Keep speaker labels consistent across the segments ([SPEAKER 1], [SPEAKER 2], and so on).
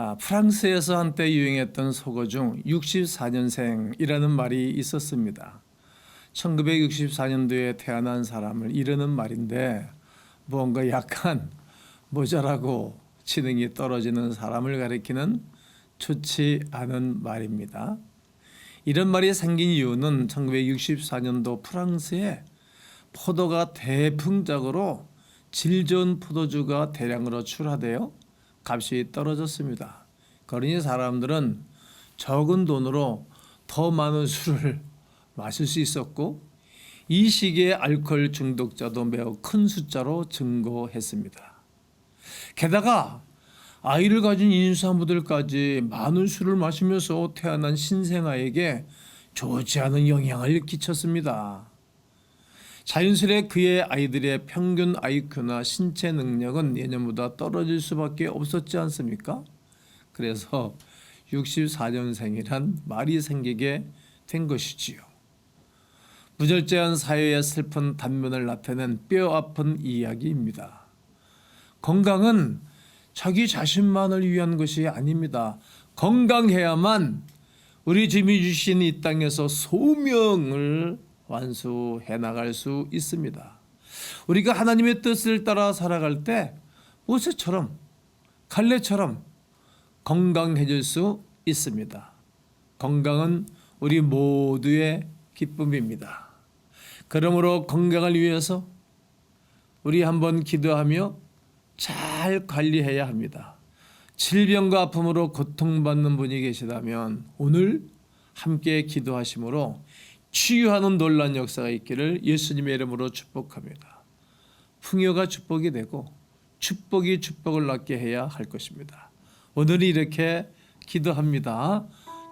[SPEAKER 1] 아, 프랑스에서 한때 유행했던 속어 중 64년생이라는 말이 있었습니다. 1964년도에 태어난 사람을 이르는 말인데 뭔가 약간 모자라고 지능이 떨어지는 사람을 가리키는 좋지 않은 말입니다. 이런 말이 생긴 이유는 1964년도 프랑스에 포도가 대풍작으로 질 좋은 포도주가 대량으로 출하되어 값이 떨어졌습니다. 그러니 사람들은 적은 돈으로 더 많은 술을 마실 수 있었고 이 시기에 알코올 중독자도 매우 큰 숫자로 증거했습니다. 게다가 아이를 가진 인수한부들까지 많은 술을 마시면서 태어난 신생아에게 좋지 않은 영향을 끼쳤습니다. 자연스레 그의 아이들의 평균 IQ나 신체 능력은 예년보다 떨어질 수밖에 없었지 않습니까? 그래서 64년생이란 말이 생기게 된 것이지요. 무절제한 사회의 슬픈 단면을 나타낸 뼈 아픈 이야기입니다. 건강은 자기 자신만을 위한 것이 아닙니다. 건강해야만 우리 주님이 주신 이 땅에서 소명을 완수해 나갈 수 있습니다. 우리가 하나님의 뜻을 따라 살아갈 때 모세처럼 갈래처럼 건강해질 수 있습니다. 건강은 우리 모두의 기쁨입니다. 그러므로 건강을 위해서 우리 한번 기도하며 잘 관리해야 합니다. 질병과 아픔으로 고통받는 분이 계시다면 오늘 함께 기도하심으로 치유하는 놀란 역사가 있기를 예수님의 이름으로 축복합니다. 풍요가 축복이 되고 축복이 축복을 낳게 해야 할 것입니다. 오늘 이렇게 기도합니다.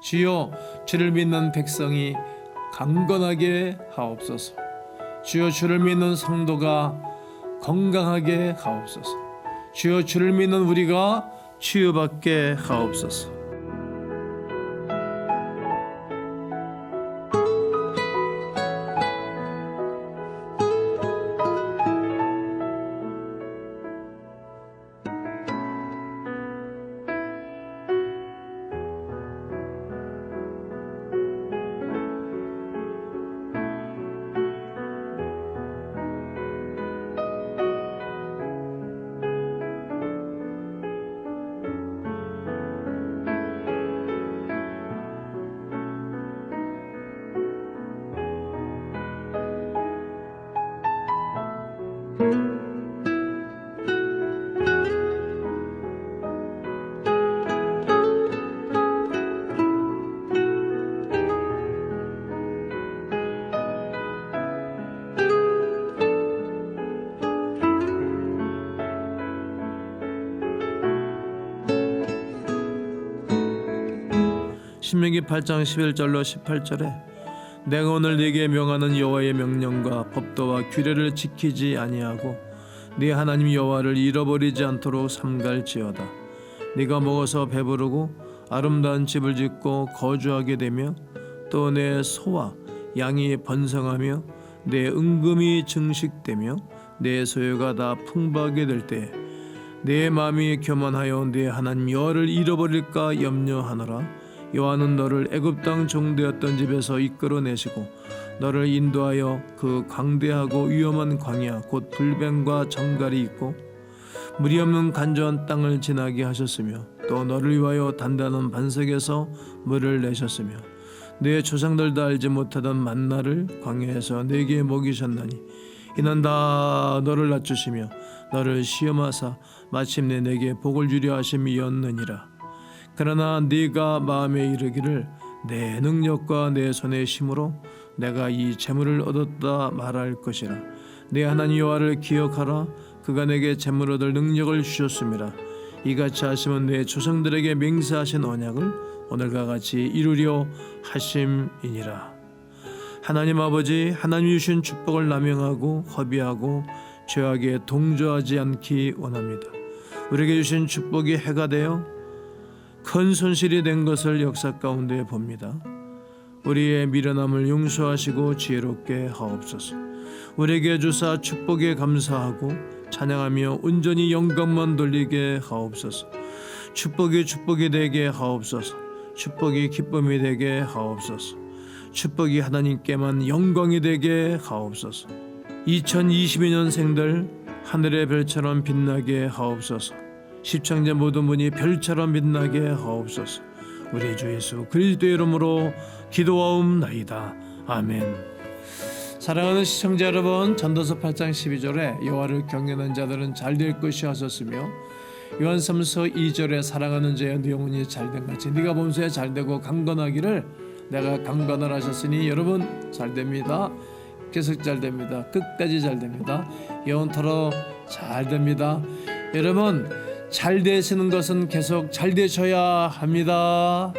[SPEAKER 1] 주여 주를 믿는 백성이 강건하게 하옵소서. 주여 주를 믿는 성도가 건강하게 하옵소서. 주여 주를 믿는 우리가 치유받게 하옵소서. 신명기 8장 11절로 18절에 내가 오늘 네게 명하는 여호와의 명령과 법도와 규례를 지키지 아니하고 네 하나님 여호와를 잃어버리지 않도록 삼갈지어다. 네가 먹어서 배부르고 아름다운 집을 짓고 거주하게 되며 또 내 소와 양이 번성하며 내 은금이 증식되며 내 소유가 다 풍부하게 될 때에 내 마음이 교만하여 내 하나님 여호와를 잃어버릴까 염려하노라 여호와는 너를 애굽 땅 종되었던 집에서 이끌어내시고 너를 인도하여 그 광대하고 위험한 광야 곧 불뱀과 정갈이 있고 물이 없는 간조한 땅을 지나게 하셨으며 또 너를 위하여 단단한 반석에서 물을 내셨으며 내 조상들도 알지 못하던 만나를 광야에서 내게 먹이셨나니 이는 다 너를 낮추시며 너를 시험하사 마침내 내게 복을 주려 하심이었느니라 그러나 네가 마음에 이르기를 내 능력과 내 손의 힘으로 내가 이 재물을 얻었다 말할 것이라. 내 하나님 여호와를 기억하라. 그가 내게 재물 얻을 능력을 주셨음이라 이같이 하시면 내 조상들에게 맹세하신 언약을 오늘과 같이 이루려 하심이니라. 하나님 아버지 하나님 주신 축복을 남용하고 허비하고 죄악에 동조하지 않기 원합니다. 우리에게 주신 축복이 해가 되어 큰 손실이 된 것을 역사 가운데 봅니다. 우리의 미련함을 용서하시고 지혜롭게 하옵소서. 우리에게 주사 축복에 감사하고 찬양하며 온전히 영광만 돌리게 하옵소서. 축복이 축복이 되게 하옵소서 축복이 기쁨이 되게 하옵소서 축복이 하나님께만 영광이 되게 하옵소서 2022년생들 하늘의 별처럼 빛나게 하옵소서 십창자 모든 분이 별처럼 빛나게 하옵소서. 우리 주 예수 그리스도의 이름으로 기도하옵나이다. 아멘. 사랑하는 시청자 여러분 전도서 8장 12절에 여호와를 경외하는 자들은 잘 될 것이 하셨으며 요한삼서 2절에 사랑하는 자의 네 영혼이 잘된 같이 네가 범수에 잘되고 강건하기를 내가 강건을 하셨으니 여러분 잘됩니다. 계속 잘됩니다. 끝까지 잘됩니다. 영원토록 잘됩니다. 여러분 잘 되시는 것은 계속 잘 되셔야 합니다